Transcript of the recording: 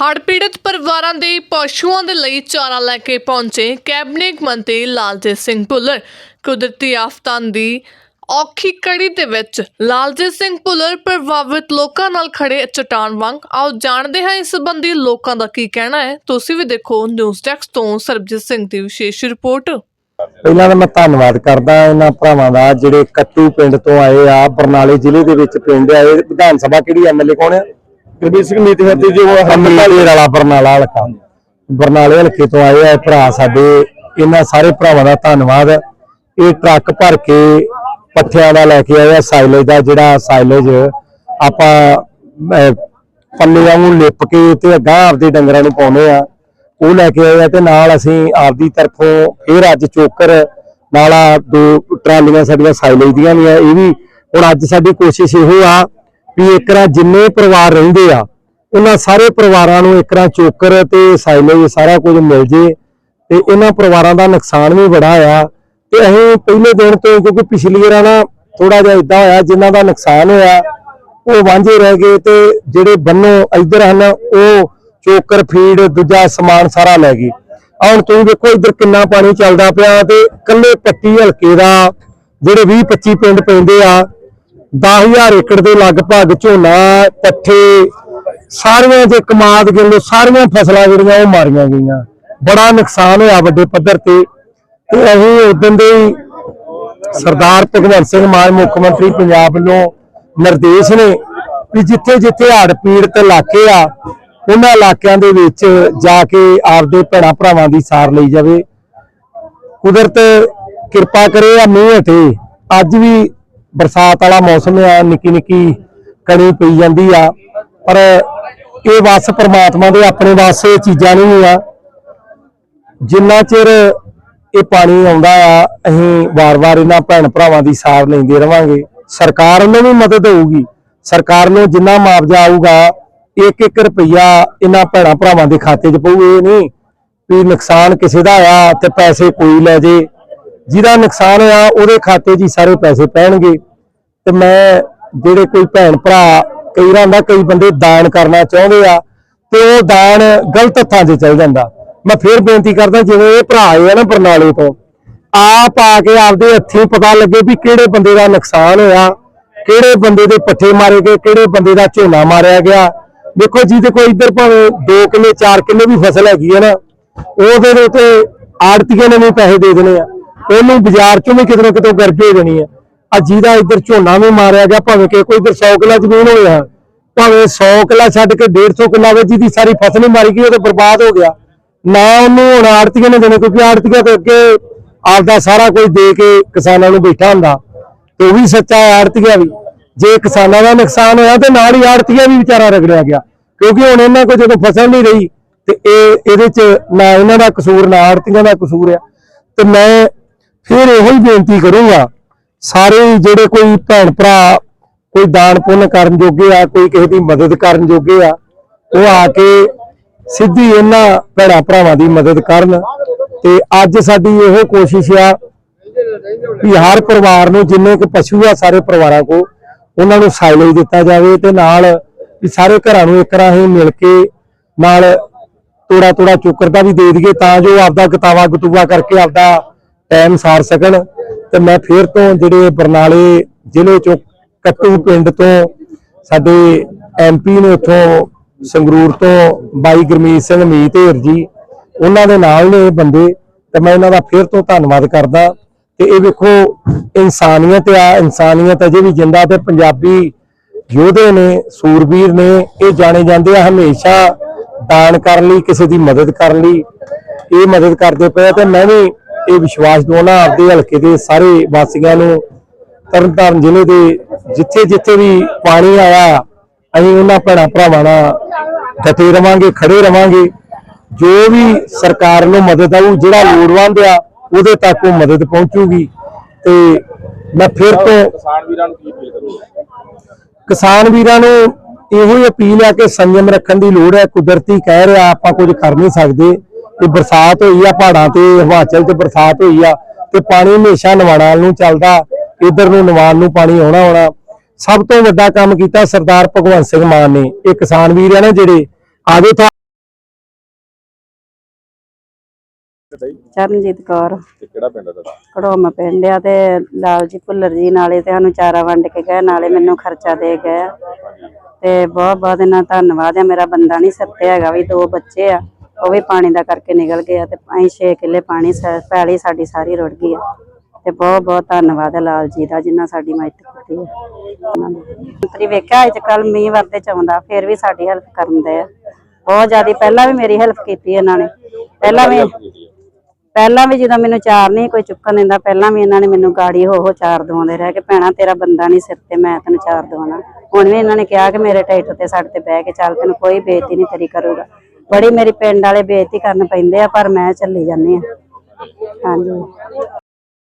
ਹੜ੍ਹ ਪੀੜਤ ਪਰਿਵਾਰਾਂ ਦੇ ਪਸ਼ੂਆਂ ਦੇ ਲਈ ਚਾਰਾ ਲੈ ਕੇ ਪਹੁੰਚੇ ਕੈਬਨਿਟ ਮੰਤਰੀ ਲਾਲਜੀਤ ਸਿੰਘ ਭੁੱਲਰ। ਕੁਦਰਤੀ ਆਫਤਾਂ ਦੀ ਔਖੀ ਕੜੀ ਦੇ ਵਿੱਚ ਲਾਲਜੀਤ ਸਿੰਘ ਭੁੱਲਰ ਪ੍ਰਭਾਵਿਤ ਲੋਕਾਂ ਨਾਲ ਖੜੇ ਚਟਾਨ ਵਾਂਗ, ਆਓ ਜਾਣਦੇ ਹਾਂ ਇਸ ਸੰਬੰਧੀ ਲੋਕਾਂ ਦਾ ਕੀ ਕਹਿਣਾ ਹੈ? ਤੁਸੀਂ ਵੀ ਦੇਖੋ ਨਿਊਜ਼ ਡੈਸਕ ਤੋਂ ਸਰਬਜੀਤ ਸਿੰਘ ਦੀ ਵਿਸ਼ੇਸ਼ ਰਿਪੋਰਟ। ਪਹਿਲਾਂ ਤਾਂ ਮੈਂ ਧੰਨਵਾਦ ਕਰਦਾ ਇਹਨਾਂ ਭਰਾਵਾਂ ਦਾ ਜਿਹੜੇ ਕੱਟੂ ਪਿੰਡ ਤੋਂ ਆਏ ਆ, ਬਰਨਾਲੇ ਜ਼ਿਲ੍ਹੇ ਦੇ ਵਿੱਚ ਪਿੰਡ ਆ, ਇਹ ਵਿਧਾਨ ਸਭਾ ਕਿਹੜੀ ਐਮਐਲਏ ਕੌਣ ਆ? ਗੁਰਬੀਰ ਸਿੰਘ ਨੀਤੀ ਹੱਤੀ ਜੋ ਹਮੀਰ ਵਾਲਾ ਬਰਨਾਲਾ ਹਲਕਾ ਬਰਨਾਲੇ ਹਲਕੇ ਤੋਂ ਆਏ ਆ ਭਰਾ ਸਾਡੇ ਇਹਨਾਂ ਸਾਰੇ ਭਰਾਵਾਂ ਦਾ ਧੰਨਵਾਦ। ਇਹ ਟਰੱਕ ਭਰ ਕੇ ਪੱਠਿਆਂ ਦਾ ਲੈ ਕੇ ਆਏ ਆ ਸਾਈਲੇਜ ਦਾ ਜਿਹੜਾ ਸਾਈਲੇਜ ਆਪਾਂ ਪੰਨਿਆਂ ਨੂੰ ਲਿਪ ਕੇ ਤੇ ਅਗਾਂਹ ਆਪਦੇ ਡੰਗਰਾਂ ਨੂੰ ਪਾਉਨੇ ਆ। ਉਹ ਲੈ ਕੇ ਆਏ ਆ ਤੇ ਨਾਲ ਅਸੀਂ ਆਪਦੀ ਤਰਫੋਂ ਫਿਰ ਅੱਜ ਚੋਕਰ ਨਾਲ ਦੋ ਟਰਾਲੀਆਂ ਸਾਡੀਆਂ ਸਾਈਲੇਜ ਦੀਆਂ ਵੀ ਆ ਇਹ ਵੀ ਹੁਣ ਅੱਜ ਸਾਡੀ ਕੋਸ਼ਿਸ਼ ਇਹੋ ਆ ਵੀ ਇੱਕਰਾ ਜਿੰਨੇ ਪਰਿਵਾਰ ਰਹਿੰਦੇ ਆ, ਉਹਨਾਂ ਸਾਰੇ ਪਰਿਵਾਰਾਂ ਨੂੰ ਇੱਕਰਾ ਚੋਕਰ ਤੇ ਸਾਈਲੇਜ ਸਾਰਾ ਕੁਝ ਮਿਲ ਜੇ ਤੇ ਇਹਨਾਂ ਪਰਿਵਾਰਾਂ ਦਾ ਨੁਕਸਾਨ ਵੀ ਬੜਾ ਆ। ਤੇ ਅਸੀਂ ਪਹਿਲੇ ਦਿਨ ਤੋਂ ਕਿਉਂਕਿ ਪਿਛਲੀ ਵਾਰ ਨਾ ਥੋੜਾ ਜਿਹਾ ਇਦਾਂ ਹੋਇਆ, ਜਿਨ੍ਹਾਂ ਦਾ ਨੁਕਸਾਨ ਹੋਇਆ, ਉਹ ਵਾਂਝੇ ਰਹਿ ਗਏ ਤੇ ਜਿਹੜੇ ਬੰਨੋ ਇੱਧਰ ਹਨ, ਉਹ ਚੋਕਰ, ਫੀਡ, ਦੂਜਾ ਸਮਾਨ ਸਾਰਾ ਲੈ ਗਏ। ਹੁਣ ਤੁਸੀਂ ਦੇਖੋ ਇੱਧਰ ਕਿੰਨਾ ਪਾਣੀ ਚੱਲਦਾ ਪਿਆ ਤੇ ਕੱਲੇ ਪੱਟੀ ਹਲਕੇ ਦਾ ਜਿਹੜੇ 20 25 ਪਿੰਡ ਪੈਂਦੇ ਆ 10000 ਏਕੜ ਦੇ ਲਗਭਗ ਝੋਨਾ, ਪੱਠੇ, ਸਾਰੀਆਂ ਜੇ ਕਮਾਦ ਗਿਣ ਸਾਰੀਆਂ ਫਸਲਾਂ ਜਿਹੜੀਆਂ ਉਹ ਮਾਰੀਆਂ ਗਈਆਂ। ਬੜਾ ਨੁਕਸਾਨ ਹੋਇਆ ਵੱਡੇ ਪੱਧਰ ਤੇ। ਤੇ ਅਸੀਂ ਉਦੋਂ ਦੇ ਸਰਦਾਰ ਭਗਵੰਤ ਸਿੰਘ ਮਾਨ, ਮੁੱਖ ਮੰਤਰੀ ਪੰਜਾਬ ਵੱਲੋਂ ਨਿਰਦੇਸ਼ ਨੇ ਵੀ ਜਿੱਥੇ ਜਿੱਥੇ ਹੜ ਪੀੜਤ ਇਲਾਕੇ ਆ, ਉਹਨਾਂ ਇਲਾਕਿਆਂ ਦੇ ਵਿੱਚ ਜਾ ਕੇ ਆਪਦੇ ਭੈਣਾਂ ਭਰਾਵਾਂ ਦੀ ਸਾਰ ਲਈ ਜਾਵੇ। ਕੁਦਰਤ ਕਿਰਪਾ ਕਰੇ ਆ ਮੀਂਹ ਹਟੇ ਅੱਜ ਵੀ ਬਰਸਾਤ ਵਾਲਾ ਮੌਸਮ ਆ, ਨਿੱਕੀ ਨਿੱਕੀ ਕਣੀ ਪਈ ਜਾਂਦੀ ਆ, ਪਰ ਇਹ ਵਸ ਪ੍ਰਮਾਤਮਾ ਦੇ ਆਪਣੇ ਵਾਸਤੇ ਚੀਜ਼ਾਂ ਨਹੀਂ ਆ। ਜਿੰਨਾ ਚਿਰ ਇਹ ਪਾਣੀ ਆਉਂਦਾ ਆ, ਅਸੀਂ ਵਾਰ-ਵਾਰ ਇਹਨਾਂ ਭੈਣ ਭਰਾਵਾਂ ਦੀ ਸਾਰ ਲੈਂਦੇ ਰਵਾਂਗੇ। ਸਰਕਾਰ ਨੂੰ ਵੀ ਮਦਦ ਹੋਊਗੀ। ਸਰਕਾਰ ਨੂੰ ਜਿੰਨਾ ਮੁਆਵਜ਼ਾ ਆਊਗਾ ਇੱਕ ਇੱਕ ਰੁਪਈਆ ਇਹਨਾਂ ਭੈਣਾਂ ਭਰਾਵਾਂ ਦੇ ਖਾਤੇ 'ਚ ਪਊ, ਇਹ ਨਹੀਂ ਵੀ ਨੁਕਸਾਨ ਕਿਸੇ ਦਾ ਆ ਤੇ ਪੈਸੇ ਕੋਈ ਲੈ ਜੇ। ਜਿਹਦਾ ਨੁਕਸਾਨ ਆ, ਉਹਦੇ ਖਾਤੇ 'ਚ ਹੀ ਸਾਰੇ ਪੈਸੇ ਪੈਣਗੇ। ਤੇ ਮੈਂ ਜਿਹੜੇ ਕੋਈ ਭੈਣ ਭਰਾ, ਕਈ ਰਹਿੰਦਾ ਕਈ ਬੰਦੇ ਦਾਨ ਕਰਨਾ ਚਾਹੁੰਦੇ ਆ, ਤੇ ਉਹ ਦਾਨ ਗਲਤ ਹੱਥਾਂ 'ਚ ਚਲ ਜਾਂਦਾ। ਮੈਂ ਫੇਰ ਬੇਨਤੀ ਕਰਦਾ, ਜਿਵੇਂ ਇਹ ਭਰਾ ਆਏ ਆ ਨਾ ਬਰਨਾਲੇ ਤੋਂ, ਆਪ ਆ ਕੇ ਆਪਦੇ ਹੱਥੀਂ ਪਤਾ ਲੱਗੇ ਵੀ ਕਿਹੜੇ ਬੰਦੇ ਦਾ ਨੁਕਸਾਨ ਹੋਇਆ, ਕਿਹੜੇ ਬੰਦੇ ਦੇ ਪੱਠੇ ਮਾਰੇ ਗਏ, ਕਿਹੜੇ ਬੰਦੇ ਦਾ ਝੋਨਾ ਮਾਰਿਆ ਗਿਆ। ਦੇਖੋ ਜਿਹਦੇ ਕੋਈ ਇੱਧਰ ਭਾਵੇਂ 2 ਕਿੱਲੇ 4 ਕਿੱਲੇ ਵੀ ਫਸਲ ਹੈਗੀ ਹੈ ਨਾ, ਉਹਦੇ ਦੇ ਉੱਤੇ ਆੜਤੀਆਂ ਨੇ ਵੀ ਪੈਸੇ ਦੇ ਦੇਣੇ ਆ। ਉਹਨੂੰ ਬਾਜ਼ਾਰ ਚੋਂ ਵੀ ਕਿਤੇ ਨਾ ਕਿਤੇ ਗਰਜ ਹੋ ਜਾਣੀ ਆ। ਆ ਜਿਹਦਾ ਇੱਧਰ ਝੋਨਾ ਵੀ ਮਾਰਿਆ ਗਿਆ, ਭਾਵੇਂ ਕਿ ਕੋਈ ਇੱਧਰ 100 ਕਿੱਲਾ ਜ਼ਮੀਨ ਹੋਇਆ ਭਾਵੇਂ 100 ਕਿੱਲਾ ਛੱਡ ਕੇ 150 ਕਿੱਲਾ ਵਿੱਚ ਜਿਹਦੀ ਸਾਰੀ ਫਸਲ ਹੀ ਮਾਰੀ ਗਈ, ਉਹ ਤੇ ਬਰਬਾਦ ਹੋ ਗਿਆ। ਨਾ ਉਹਨੂੰ ਹੁਣ ਆੜਤੀਆਂ ਨੇ ਦੇਣੇ, ਕਿਉਂਕਿ ਆੜਤੀਆਂ ਤੇ ਅੱਗੇ ਆਪਦਾ ਸਾਰਾ ਕੁਝ ਦੇ ਕੇ ਕਿਸਾਨਾਂ ਨੂੰ ਬੈਠਾ ਹੁੰਦਾ। ਤੇ ਉਹ ਵੀ ਸੱਚਾ ਆੜਤੀਆਂ ਵੀ। ਜੇ ਕਿਸਾਨਾਂ ਦਾ ਨੁਕਸਾਨ ਹੋਇਆ, ਤੇ ਨਾਲ ਹੀ ਆੜਤੀਆਂ ਵੀ ਵਿਚਾਰਾ ਰਗੜਿਆ ਗਿਆ। ਕਿਉਂਕਿ ਹੁਣ ਇਹਨਾਂ ਕੋਲ ਜਦੋਂ ਫਸਲ ਨਹੀਂ ਰਹੀ, ਤੇ ਇਹ, ਇਹਦੇ ਚ ਨਾ ਇਹਨਾਂ ਦਾ ਕਸੂਰ, ਨਾ ਆੜਤੀਆਂ ਦਾ ਕਸੂਰ ਆ। ਤੇ ਮੈਂ ਫਿਰ ਇਹੋ ਹੀ ਬੇਨਤੀ ਕਰੂੰਗਾ, ਸਾਰੇ ਜਿਹੜੇ ਕੋਈ ਭੈਣ ਭਰਾ, ਕੋਈ ਦਾਨ ਪੁੰਨ ਕਰਨ ਜੋਗੇ ਆ, ਕੋਈ ਕਿਸੇ ਦੀ ਮਦਦ ਕਰਨ ਜੋਗੇ ਆ, ਉਹ ਆ ਕੇ ਸਿੱਧੀ ਇਹਨਾਂ ਭੈਣਾਂ ਭਰਾਵਾਂ ਦੀ ਮਦਦ ਕਰਨ। ਤੇ ਅੱਜ ਸਾਡੀ ਇਹੋ ਕੋਸ਼ਿਸ਼ ਆ ਵੀ ਹਰ ਪਰਿਵਾਰ ਨੂੰ ਜਿੰਨੇ ਕੁ ਪਸ਼ੂ ਆ ਸਾਰੇ ਪਰਿਵਾਰਾਂ ਕੋ ਉਹਨਾਂ ਨੂੰ ਸਾਈਲੇਜ ਦਿੱਤਾ ਜਾਵੇ ਤੇ ਨਾਲ ਵੀ ਸਾਰੇ ਘਰਾਂ ਨੂੰ ਇੱਕ ਰਾਹੀਂ ਮਿਲ ਕੇ ਨਾਲ ਤੋੜਾ ਤੋੜਾ ਚੋਕਰ ਦਾ ਵੀ ਦੇ ਦਈਏ, ਤਾਂ ਜੋ ਆਪਦਾ ਗਤਾਵਾ ਗਤੂਆ ਕਰਕੇ ਆਪਦਾ ਟਾਈਮ ਸਾਰ ਸਕਣ ਤੇ ਮੈਂ ਫੇਰ ਤੋਂ ਜਿਹੜੇ ਬਰਨਾਲੇ ਜ਼ਿਲ੍ਹੇ ਚੋਂ ਕੱਟੂ ਪਿੰਡ ਤੋਂ ਸਾਡੇ ਐਮਪੀ ਨੇ ਉੱਥੋਂ ਸੰਗਰੂਰ ਤੋਂ ਬਾਈ ਗੁਰਮੀਤ ਸਿੰਘ ਮੀਤ ਢੇਰ ਜੀ, ਉਹਨਾਂ ਦੇ ਨਾਲ ਨੇ ਇਹ ਬੰਦੇ ਤੇ ਮੈਂ ਇਹਨਾਂ ਦਾ ਫੇਰ ਤੋਂ ਧੰਨਵਾਦ ਕਰਦਾ ਤੇ ਇਹ ਵੇਖੋ ਇਨਸਾਨੀਅਤ ਆ, ਇਨਸਾਨੀਅਤ ਅਜੇ ਵੀ ਜਿੰਦਾ ਤੇ ਪੰਜਾਬੀ ਯੋਧੇ ਨੇ, ਸੂਰਬੀਰ ਨੇ ਇਹ ਜਾਣੇ ਜਾਂਦੇ ਆ ਹਮੇਸ਼ਾ ਦਾਨ ਕਰਨ ਲਈ, ਕਿਸੇ ਦੀ ਮਦਦ ਕਰਨ ਲਈ। ਇਹ ਮਦਦ ਕਰਦੇ ਪਏ ਤੇ ਮੈਂ ਵੀ ਇਹ ਵਿਸ਼ਵਾਸ ਦਵਾਉਣਾ ਆਪਦੇ ਹਲਕੇ ਦੇ ਸਾਰੇ ਵਾਸੀਆਂ ਨੂੰ ਤਰਨਤਾਰਨ ਜ਼ਿਲ੍ਹੇ ਦੇ ਜਿੱਥੇ ਜਿੱਥੇ ਵੀ ਪਾਣੀ ਆਇਆ ਅਸੀਂ ਉਹਨਾਂ ਭੈਣਾਂ ਭਰਾਵਾਂ ਨਾਲ ਡਟੇ ਰਵਾਂਗੇ ਖੜੇ ਰਵਾਂਗੇ। ਜੋ ਵੀ ਸਰਕਾਰ ਨੂੰ ਮਦਦ ਆਊ ਜਿਹੜਾ ਲੋੜਵੰਦ ਆ ਉਹਦੇ ਤੱਕ ਉਹ ਮਦਦ ਪਹੁੰਚੂਗੀ। ਤੇ ਮੈਂ ਫਿਰ ਤੋਂ ਕਿਸਾਨ ਵੀਰਾਂ ਨੂੰ ਕੀ ਅਪੀਲ ਕਰੋਗੇ? ਕਿਸਾਨ ਵੀਰਾਂ ਨੂੰ ਇਹੋ ਹੀ ਅਪੀਲ ਹੈ ਕਿ ਸੰਯਮ ਰੱਖਣ ਦੀ ਲੋੜ ਹੈ। ਕੁਦਰਤੀ ਕਹਿ ਰਿਹਾ ਆਪਾਂ ਕੁਝ ਕਰ ਨਹੀਂ ਸਕਦੇ। ਕਿ ਬਰਸਾਤ ਹੋਈ ਆ ਪਹਾੜਾਂ ਤੇ ਹਿਮਾਚਲ ਤੇ ਬਰਸਾਤ ਹੋਈ ਆ ਤੇ ਪਾਣੀ ਹਮੇਸ਼ਾ ਨਵਾਣਾ ਨੂੰ ਚੱਲਦਾ ਇਧਰ ਨੂੰ ਨਵਾਣ ਨੂੰ ਪਾਣੀ ਆਉਣਾ ਆਉਣਾ। ਸਭ ਤੋਂ ਵੱਡਾ ਕੰਮ ਕੀਤਾ ਸਰਦਾਰ ਭਗਵੰਤ ਸਿੰਘ ਮਾਨ ਨੇ ਇਹ ਕਿਸਾਨ ਵੀਰ ਆ ਨਾ ਜਿਹੜੇ ਆਗੇ ਤੋਂ ਚਰਨਜੀਤ ਕੌਰ। ਕਿਹੜਾ ਪਿੰਡ ਦਾ ਕੜੋਮਾ ਪਿੰਡ ਆ ਤੇ ਲਾਲ ਜੀ ਭੁੱਲਰ ਜੀ ਨਾਲੇ ਤੇ ਸਾਨੂੰ ਚਾਰਾ ਵੰਡ ਕੇ ਗਏ ਨਾਲੇ ਮੈਨੂੰ ਖਰਚਾ ਦੇ ਗਏ। ਤੇ ਬਹੁਤ ਬਹੁਤ ਇਹਨਾਂ ਧੰਨਵਾਦ ਆ ਮੇਰਾ ਬੰਦਾ ਨਹੀਂ ਸੱਤਿਆ ਹੈਗਾ ਵੀ ਦੋ ਬੱਚੇ ਆ। ਉਹ ਵੀ ਪਾਣੀ ਦਾ ਕਰਕੇ ਨਿਕਲ ਗਏ ਆ ਤੇ ਅਸੀਂ 6 ਕਿੱਲੇ ਪਾਣੀ ਸ- ਪੈਲੀ ਸਾਡੀ ਸਾਰੀ ਰੁੜ ਗਈ ਆ। ਤੇ ਬਹੁਤ ਬਹੁਤ ਧੰਨਵਾਦ ਹੈ ਲਾਲ ਜੀ ਦਾ ਜਿਨ੍ਹਾਂ ਸਾਡੀ ਮਦਦ ਕੀਤੀ ਹੈ ਉਹਨਾਂ ਨੇ। ਮੰਤਰੀ ਵੇਖਿਆ ਅੱਜ ਕੱਲ ਮੀਂਹ ਵਰਦੇ ਚ ਆਉਂਦਾ, ਫਿਰ ਵੀ ਸਾਡੀ ਹੈਲਪ ਕਰਨ ਦੇ ਆ। ਬਹੁਤ ਜ਼ਿਆਦਾ ਪਹਿਲਾਂ ਵੀ ਮੇਰੀ ਹੈਲਪ ਕੀਤੀ ਇਹਨਾਂ ਨੇ। ਪਹਿਲਾਂ ਵੀ ਪਹਿਲਾਂ ਵੀ ਜਦੋਂ ਮੈਨੂੰ ਚਾਰ ਨਹੀਂ ਕੋਈ ਚੁੱਕਣ ਦਿੰਦਾ, ਪਹਿਲਾਂ ਵੀ ਇਹਨਾਂ ਨੇ ਮੈਨੂੰ ਗਾੜੀ ਹੋ ਹੋ ਚਾਰ ਦਵਾਉਂਦੇ ਰਹਿ ਕੇ ਭੈਣਾ ਤੇਰਾ ਬੰਦਾ ਨਹੀਂ ਸਿਰ ਤੇ, ਮੈਂ ਤੈਨੂੰ ਚਾਰ ਦਵਾਉਣਾ। ਹੁਣ ਵੀ ਇਹਨਾਂ ਨੇ ਕਿਹਾ ਕਿ ਮੇਰੇ ਟਾਈਟ ਤੇ, ਸਾਡੇ ਤੇ ਬਹਿ ਕੇ ਚੱਲ, ਤੈਨੂੰ ਕੋਈ ਬੇਇੱਜ਼ਤੀ ਨਹੀਂ ਤੇਰੀ ਕਰੂਗਾ। ਬੜੀ ਮੇਰੀ ਪਿੰਡ ਵਾਲੇ ਬੇਇੱਜ਼ਤੀ ਕਰਨ ਪੈਂਦੇ ਆ ਪਰ ਮੈਂ ਚੱਲੀ ਜਾਂਦੀ ਆ ਹਾਂਜੀ।